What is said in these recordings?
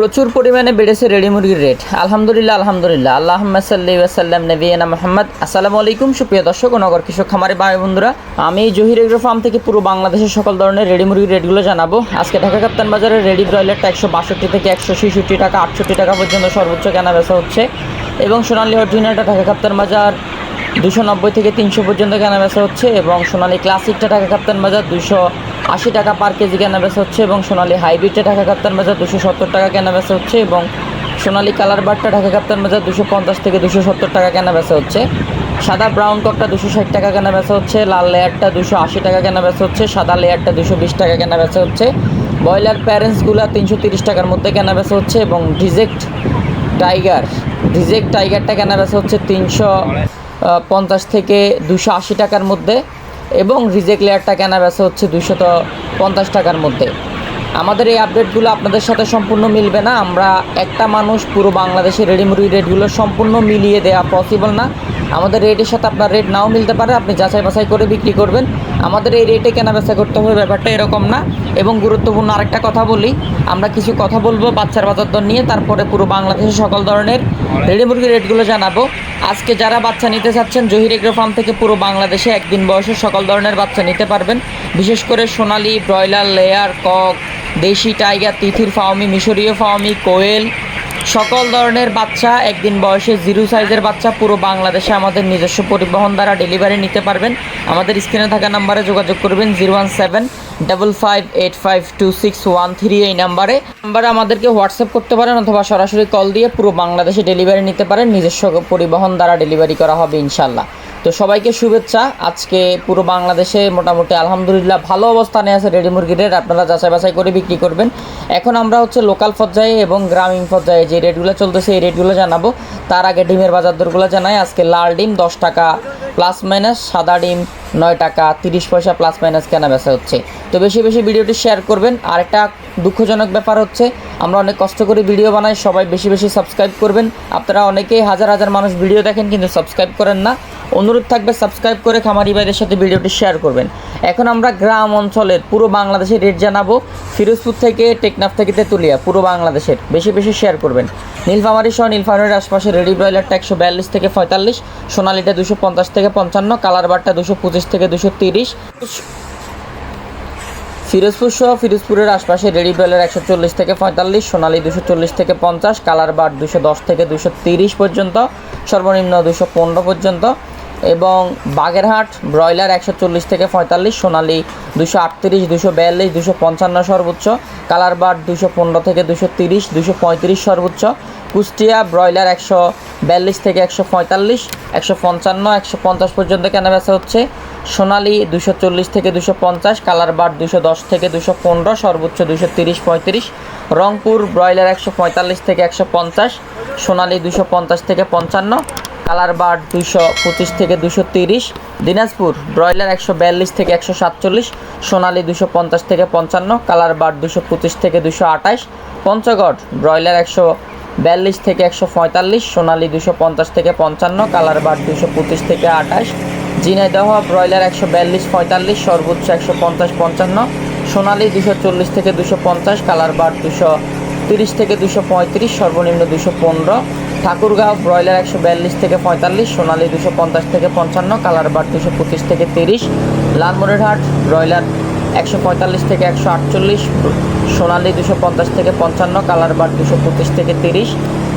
প্রচুর পরিমাণে বেড়েছে রেডি মুরগির রেট আলহামদুলিল্লাহ আলহামদুলিল্লাহ। আল্লাহ সাল্লি ওয়াসাল্লাম নবীনা মোহাম্মদ। আসসালামু আলাইকুম, সুপ্রিয় দর্শক ও নগর কৃষক খামারে ভাই বন্ধুরা। আমি জহির এগ্রো ফার্ম থেকে পুরো বাংলাদেশের সকল ধরনের রেডি মুরগির রেটগুলো জানাব। আজকে ঢাকা কাপ্তান বাজারে রেডি ব্রয়লারটা একশো বাষট্টি থেকে একশো ছেষট্টি টাকা, আটষট্টি টাকা পর্যন্ত সর্বোচ্চ কেনা বেচা হচ্ছে। এবং সোনালী অরিজিনালটা ঢাকা কাপ্তান বাজার দুশো নব্বই থেকে তিনশো পর্যন্ত কেনা বেচা হচ্ছে। এবং সোনালী ক্লাসিকটা টাকা কাপ্তান বাজার দুশো আশি টাকা পার কেজি কেনা বেচা হচ্ছে এবং সোনালী হাইব্রিডটা টাকা কাপ্তান বাজার দুশো সত্তর টাকা কেনা বেচা হচ্ছে এবং সোনালি কালার বারটা ঢাকা কাপ্তান বাজার দুশো পঞ্চাশ থেকে দুশো সত্তর টাকা কেনা বেচা হচ্ছে। সাদা ব্রাউন ককটা দুশো ষাট টাকা কেনা বেচা হচ্ছে, লাল লেয়ারটা দুশো আশি টাকা কেনা বেচা হচ্ছে, সাদা লেয়ারটা দুশো বিশ টাকা কেনা বেচা হচ্ছে। ব্রয়লার প্যারেন্টসগুলো তিনশো তিরিশ টাকার মধ্যে কেনা বেচা হচ্ছে এবং ডিজেক্ট টাইগার, ডিজেক্ট টাইগারটা কেনা বেচা হচ্ছে তিনশো পঞ্চাশ থেকে দুশো আশি টাকার মধ্যে। এবং রিজেক্ট লেয়ারটা কেনা বেচা হচ্ছে দুইশত পঞ্চাশ টাকার মধ্যে। আমাদের এই আপডেটগুলো আপনাদের সাথে সম্পূর্ণ মিলবে না। আমরা একটা মানুষ, পুরো বাংলাদেশের রেডি মুরগির রেটগুলো সম্পূর্ণ মিলিয়ে দেওয়া পসিবল না। আমাদের রেটের সাথে আপনার রেট নাও মিলতে পারে, আপনি যাচাই বাছাই করে বিক্রি করবেন। আমাদের এই রেটে কেনা বেচা করতে হবে, ব্যাপারটা এরকম না। এবং গুরুত্বপূর্ণ আরেকটা কথা বলি, আমরা কিছু কথা বলব বাচ্চার বাজার দর নিয়ে, তারপরে পুরো বাংলাদেশের সকল ধরনের রেডি মুরগির রেটগুলো জানাব। আজকে যারা বাচ্চা নিতে চাচ্ছেন, জহির এগ্রো ফার্ম থেকে পুরো বাংলাদেশে একদিন বয়সের সকল ধরনের বাচ্চা নিতে পারবেন। বিশেষ করে সোনালি, ব্রয়লার, লেয়ার, কক দেশি টাইগার, তিথির ফাওমি, মিশরীয় ফাওমি, কোয়েল, সকল ধরনের বাচ্চা, একদিন বয়সে জিরো সাইজের বাচ্চা, পুরো বাংলাদেশে আমাদের নিজস্ব পরিবহন দ্বারা ডেলিভারি নিতে পারবেন। আমাদের স্ক্রিনে থাকা নাম্বারে যোগাযোগ করবেন zero one seven, double five, eight five, two six, one three, এই নাম্বারে। নাম্বারে আমাদেরকে হোয়াটসঅ্যাপ করতে পারেন অথবা সরাসরি কল দিয়ে পুরো বাংলাদেশে ডেলিভারি নিতে পারেন। নিজস্ব পরিবহন দ্বারা ডেলিভারি করা হবে ইনশাল্লাহ। তো সবাইকে শুভেচ্ছা। আজকে পুরো বাংলাদেশে মোটামুটি আলহামদুলিল্লাহ ভালো অবস্থানে আছে রেডি মুরগির রেট আপনারা যাচাই বাছাই করে বিক্রি করবেন। এখন আমরা হচ্ছে লোকাল পর্যায়ে এবং গ্রামীণ পর্যায়ে যে রেটগুলো চলতেছে, এই রেটগুলো জানাব। তার আগে ডিমের বাজার দরগুলো জানাই। আজকে লাল ডিম দশ টাকা প্লাস মাইনাস সাদা ডিম নয় টাকা তিরিশ পয়সা প্লাস মাইনাস কেনা বেচা হচ্ছে। তো বেশি বেশি ভিডিওটি শেয়ার করবেন। আর একটা দুঃখজনক ব্যাপার হচ্ছে, আমরা অনেক কষ্ট করে ভিডিও বানাই, সবাই বেশি বেশি সাবস্ক্রাইব করবেন। আপনারা অনেকেই হাজার হাজার মানুষ ভিডিও দেখেন, কিন্তু সাবস্ক্রাইব করেন না। অনুরোধ থাকবে সাবস্ক্রাইব করে খামারি ভাইদের সাথে ভিডিওটি শেয়ার করবেন। এখন আমরা গ্রাম অঞ্চলের, পুরো বাংলাদেশের রেট জানাব। ফিরোজপুর থেকে, টেকনাফ থেকে তেঁতুলিয়া, পুরো বাংলাদেশের। বেশি বেশি শেয়ার করবেন। নীলফামারি সহ নীলফামারির আশপাশে রেডি ব্রয়লারটা একশো বিয়াল্লিশ থেকে পঁয়তাল্লিশ সোনালিটা দুশো পঞ্চাশ থেকে পঞ্চান্ন, কালার বারটা দুশো পঁচিশ থেকে দুশো তিরিশ। ফিরোজপুর সহ ফিরোজপুরের আশপাশে রেডি বেলের একশো চল্লিশ থেকে পঁয়তাল্লিশ, সোনালি দুশো চল্লিশ থেকে পঞ্চাশ, কালার বার দুশো দশ থেকে দুশো তিরিশ পর্যন্ত, সর্বনিম্ন দুশো পনেরো পর্যন্ত। এবং বাগেরহাট, ব্রয়লার একশো চল্লিশ থেকে পঁয়তাল্লিশ, সোনালি দুশো আটত্রিশ, দুশো বিয়াল্লিশ, দুশো পঞ্চান্ন সর্বোচ্চ কালার বার দুশো পনেরো থেকে দুশো তিরিশ, দুশো পঁয়ত্রিশ সর্বোচ্চ, কুষ্টিয়া ব্রয়লার একশো বিয়াল্লিশ থেকে একশো পঁয়তাল্লিশ, একশো পঞ্চান্ন, একশো পঞ্চাশ পর্যন্ত কেনা বেচা হচ্ছে, সোনালি দুশো চল্লিশ থেকে দুশো পঞ্চাশ কালার বার দুশো দশ থেকে দুশো পনেরো সর্বোচ্চ দুশো তিরিশ, পঁয়ত্রিশ, রংপুর ব্রয়লার একশো পঁয়তাল্লিশ থেকে একশো পঞ্চাশ, সোনালি দুশো পঞ্চাশ থেকে পঞ্চান্ন কালার বার দুশো পঁচিশ থেকে দুশো তিরিশ, দিনাজপুর ব্রয়লার একশো বিয়াল্লিশ থেকে একশো সাতচল্লিশ, সোনালি দুশো পঞ্চাশ থেকে পঞ্চান্ন, কালার বার দুশো পঁচিশ থেকে দুশো আঠাশ, পঞ্চগড় ব্রয়লার একশো বিয়াল্লিশ থেকে একশো পঁয়তাল্লিশ, সোনালি দুশো পঞ্চাশ থেকে পঞ্চান্ন, কালার বার দুশো পঁচিশ থেকে আঠাশ, ঝিনাইদহ ব্রয়লার একশো বিয়াল্লিশ পঁয়তাল্লিশ, সর্বোচ্চ একশো পঞ্চাশ পঞ্চান্ন, সোনালি দুশো চল্লিশ থেকে দুশো পঞ্চাশ, কালার বার দুশো তিরিশ থেকে দুশো পঁয়ত্রিশ, সর্বনিম্ন দুশো পনেরো ঠাকুরগাঁও, ব্রয়লার একশো বিয়াল্লিশ থেকে পঁয়তাল্লিশ, সোনালি দুশো পঞ্চাশ থেকে পঞ্চান্ন কালার বার দুশো পঁচিশ থেকে তিরিশ লালমনিরহাট ব্রয়লার একশো পঁয়তাল্লিশ থেকে একশো আটচল্লিশ, সোনালি দুশো পঞ্চাশ থেকে পঞ্চান্ন কালার বার দুশো পঁচিশ থেকে তিরিশ,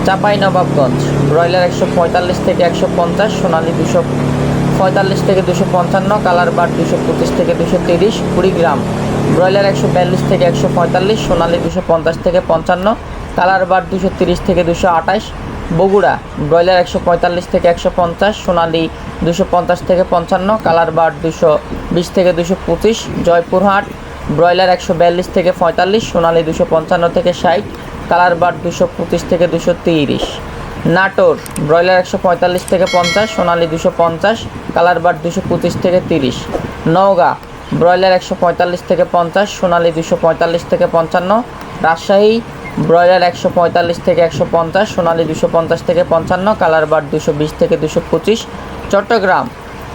চাপাই নবাবগঞ্জ, ব্রয়লার একশো পঁয়তাল্লিশ থেকে একশো পঞ্চাশ, সোনালি দুশো পঁয়তাল্লিশ থেকে দুশো পঞ্চান্ন কালার বার দুশো পঁচিশ থেকে দুশো তিরিশ, কুড়িগ্রাম, ব্রয়লার একশো বিয়াল্লিশ থেকে একশো পঁয়তাল্লিশ, সোনালি দুশো পঞ্চাশ থেকে পঞ্চান্ন কালার বার দুশো তিরিশ থেকে দুশো আঠাশ বগুড়া, ব্রয়লার একশো পঁয়তাল্লিশ থেকে একশো পঞ্চাশ, সোনালি দুশো পঞ্চাশ থেকে পঞ্চান্ন, কালার বার দুশো বিশ থেকে দুশো পঁচিশ, জয়পুরহাট, ব্রয়লার একশো বিয়াল্লিশ থেকে পঁয়তাল্লিশ, সোনালি দুশো পঞ্চান্ন থেকে ষাট, কালার বার দুশো পঁচিশ থেকে দুশো তিরিশ। নাটোর, ব্রয়লার একশো পঁয়তাল্লিশ থেকে পঞ্চাশ, সোনালি দুশো পঞ্চাশ, কালার বার দুশো পঁচিশ থেকে তিরিশ। নওগাঁ, ব্রয়লার একশো পঁয়তাল্লিশ থেকে পঞ্চাশ, সোনালি দুশো পঁয়তাল্লিশ থেকে পঞ্চান্ন, রাজশাহী ব্রয়লার একশো পঁয়তাল্লিশ থেকে একশো পঞ্চাশ, সোনালি দুশো পঞ্চাশ থেকে পঞ্চান্ন, কালার বার দুশো বিশ থেকে দুশো পঁচিশ। চট্টগ্রাম,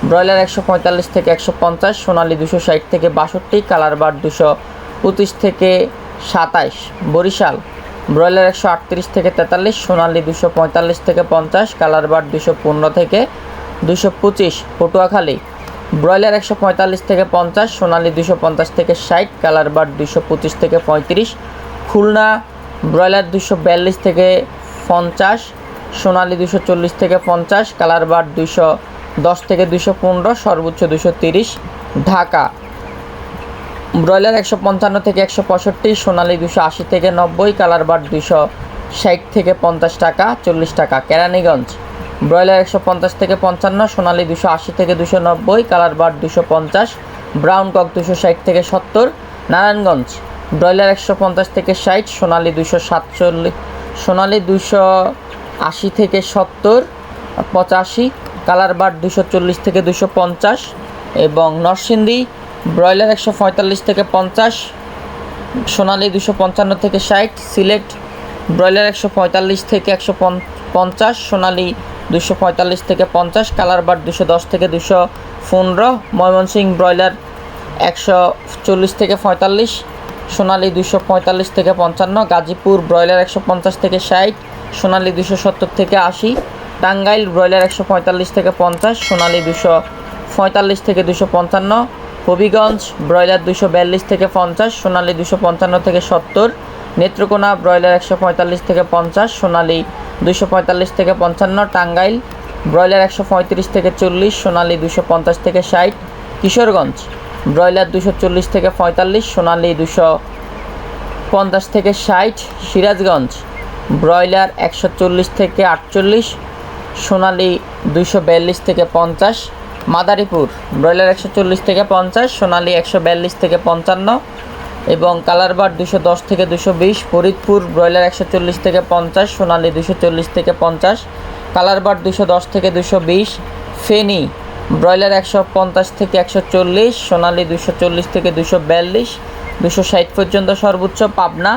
ব্রয়লার একশো পঁয়তাল্লিশ থেকে একশো পঞ্চাশ, সোনালি দুশো ষাট থেকে বাষট্টি, কালার বার দুশো পঁচিশ থেকে সাতাইশ। বরিশাল, ব্রয়লার একশো আটত্রিশ থেকে তেতাল্লিশ, সোনালি দুশো পঁয়তাল্লিশ থেকে পঞ্চাশ, কালার বার্ড দুশো পনেরো থেকে দুশো পঁচিশ। পটুয়াখালী, ব্রয়লার একশো পঁয়তাল্লিশ থেকে পঞ্চাশ, সোনালি দুশো পঞ্চাশ থেকে ষাট, কালার বার্ড দুশো পঁচিশ থেকে পঁয়ত্রিশ। খুলনা ব্রয়লার দুশো বিয়াল্লিশ থেকে পঞ্চাশ, সোনালি দুশো চল্লিশ থেকে পঞ্চাশ, কালার বার্ড দুশো দশ থেকে দুশো পনেরো, সর্বোচ্চ দুশো তিরিশ। ঢাকা। ব্রয়লার একশো পঞ্চান্ন থেকে একশো পঁয়ষট্টি, সোনালি দুশো আশি থেকে নব্বই, কালার বার্ড দুশো ষাট থেকে পঞ্চাশ টাকা, চল্লিশ টাকা। কেরানীগঞ্জ। ব্রয়লার একশো পঞ্চাশ থেকে পঞ্চান্ন, সোনালি দুশো আশি থেকে দুশো নব্বই, কালার বার্ড দুশো পঞ্চাশ, ব্রাউন কক দুশো ষাট থেকে সত্তর, নারায়ণগঞ্জ। ব্রয়লার একশো পঞ্চাশ থেকে ষাট, সোনালি দুশো সাতচল্লিশ, সোনালি দুশো আশি থেকে সত্তর, পঁচাশি, কালার বার্ড দুশো চল্লিশ থেকে দুশো পঞ্চাশ এবং নরসিংদী ব্রয়লার একশো পঁয়তাল্লিশ থেকে পঞ্চাশ, সোনালি দুশো পঞ্চান্ন থেকে ষাট, সিলেট ব্রয়লার একশো পঁয়তাল্লিশ থেকে একশো পঞ্চাশ, সোনালি দুশো পঁয়তাল্লিশ থেকে পঞ্চাশ, কালার বার্ড দুশো দশ থেকে দুশো পনেরো, ময়মনসিংহ ব্রয়লার একশো চল্লিশ থেকে পঁয়তাল্লিশ সোনালি দুশো পঁয়তাল্লিশ থেকে পঞ্চান্ন, গাজীপুর ব্রয়লার একশো পঞ্চাশ থেকে ষাট, সোনালি দুশো সত্তর থেকে আশি, টাঙ্গাইল ব্রয়লার একশো পঁয়তাল্লিশ থেকে পঞ্চাশ, সোনালি দুশো পঁয়তাল্লিশ থেকে দুশো পঞ্চান্ন, হবিগঞ্জ ব্রয়লার দুশো বিয়াল্লিশ থেকে পঞ্চাশ, সোনালি দুশো পঞ্চান্ন থেকে সত্তর, নেত্রকোনা ব্রয়লার একশো পঁয়তাল্লিশ থেকে পঞ্চাশ, সোনালি দুশো পঁয়তাল্লিশ থেকে পঞ্চান্ন, টাঙ্গাইল ব্রয়লার একশো পঁয়ত্রিশ থেকে চল্লিশ, সোনালি দুশো পঞ্চাশ থেকে ষাট, কিশোরগঞ্জ। ব্রয়লার দুশো চল্লিশ থেকে পঁয়তাল্লিশ, সোনালি দুশো পঞ্চাশ থেকে ষাট, সিরাজগঞ্জ ব্রয়লার একশো চল্লিশ থেকে আটচল্লিশ, সোনালি দুশো বিয়াল্লিশ থেকে পঞ্চাশ, মাদারীপুর ব্রয়লার একশো চল্লিশ থেকে পঞ্চাশ, সোনালি একশো বিয়াল্লিশ থেকে পঞ্চান্ন এবং কালারবার দুশো দশ থেকে দুশো বিশ, ফরিদপুর ব্রয়লার একশো চল্লিশ থেকে পঞ্চাশ, সোনালি দুশো চল্লিশ থেকে পঞ্চাশ, কালারবার দুশো দশ থেকে দুশো বিশ, ফেনী ব্রয়লার একশো পঞ্চাশ থেকে একশো চল্লিশ, সোনালি দুশো চল্লিশ থেকে দুশো বিয়াল্লিশ দুশো ষাট পর্যন্ত সর্বোচ্চ পাবনা।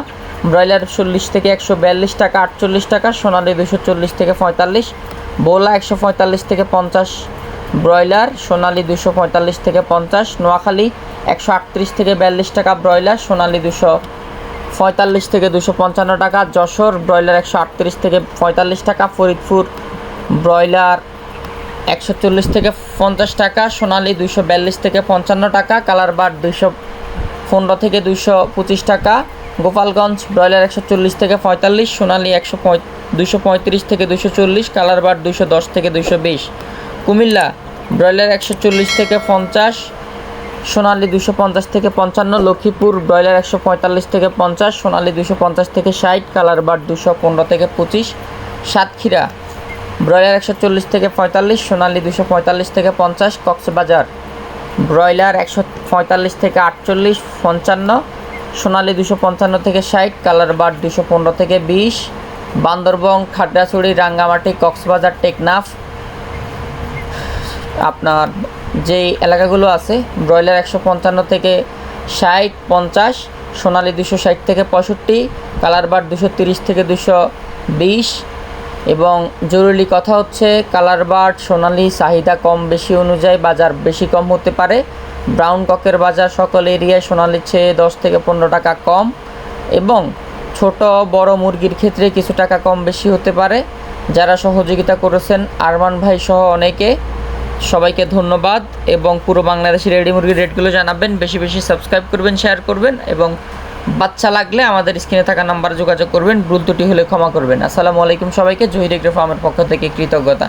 ব্রয়লার চল্লিশ থেকে একশো বিয়াল্লিশ টাকা, আটচল্লিশ টাকা, সোনালি দুশো চল্লিশ থেকে পঁয়তাল্লিশ, বোলা একশো পঁয়তাল্লিশ থেকে পঞ্চাশ, ব্রয়লার সোনালি দুশো পঁয়তাল্লিশ থেকে পঞ্চাশ, নোয়াখালী একশো আটত্রিশ থেকে বিয়াল্লিশ টাকা ব্রয়লার, সোনালি দুশো পঁয়তাল্লিশ থেকে দুশো পঞ্চান্ন টাকা, যশোর ব্রয়লার একশো আটত্রিশ থেকে পঁয়তাল্লিশ টাকা, ফরিদপুর ব্রয়লার একশো চল্লিশ থেকে পঞ্চাশ টাকা, সোনালি দুশো বিয়াল্লিশ থেকে পঞ্চান্ন টাকা, কালার বার দুশো পনেরো থেকে দুশো পঁচিশ টাকা, গোপালগঞ্জ ব্রয়লার একশো চল্লিশ থেকে পঁয়তাল্লিশ, সোনালি একশো দুশো পঁয়ত্রিশ থেকে দুশো চল্লিশ, কালার বার দুশো দশ থেকে দুশো বিশ। কুমিল্লা ব্রয়লার একশো চল্লিশ থেকে পঞ্চাশ, সোনালি দুশো পঞ্চাশ থেকে পঞ্চান্ন, লক্ষ্মীপুর ব্রয়লার একশো পঁয়তাল্লিশ থেকে পঞ্চাশ, সোনালি দুশো পঞ্চাশ থেকে ষাট, কালার বার দুশো পনেরো থেকে পঁচিশ, সাতক্ষীরা ব্রয়লার একশো চল্লিশ থেকে পঁয়তাল্লিশ, সোনালি দুশো পঁয়তাল্লিশ থেকে পঞ্চাশ, কক্সবাজার। ব্রয়লার একশো পঁয়তাল্লিশ থেকে আটচল্লিশ, পঞ্চান্ন, সোনালি দুশো পঞ্চান্ন থেকে ষাট, কালার বার দুশো পনেরো থেকে বিশ, বান্দরবন, খাগড়াছড়ি, রাঙ্গামাটি, কক্সবাজার, টেকনাফ। আপনার যেই এলাকাগুলো আছে, ব্রয়লার একশো পঞ্চান্ন থেকে ষাট, পঞ্চাশ, সোনালি দুশো ষাট থেকে পঁয়ষট্টি, কালার বার দুশো তিরিশ থেকে দুশো বিশ এবং জরুরি কথা হচ্ছে, কালার বার্ড সোনালি চাহিদা কম বেশি অনুযায়ী বাজার বেশি কম হতে পারে। ব্রাউন ককের বাজার সকল এরিয়ায় সোনালির চেয়ে দশ থেকে পনেরো টাকা কম এবং ছোট বড় মুরগির ক্ষেত্রে কিছু টাকা কম বেশি হতে পারে। যারা সহযোগিতা করেছেন আরমান ভাই সহ অনেকে, সবাইকে ধন্যবাদ এবং পুরো বাংলাদেশি রেডি মুরগির রেটগুলো জানাবেন, বেশি বেশি সাবস্ক্রাইব করবেন, শেয়ার করবেন এবং বাচ্চা লাগলে আমাদের স্ক্রিনে থাকা নাম্বার যোগাযোগ করবেন ভুল হলে ক্ষমা করবেন। আসসালামু আলাইকুম সবাইকে, জহির ফার্মের পক্ষ থেকে কৃতজ্ঞতা।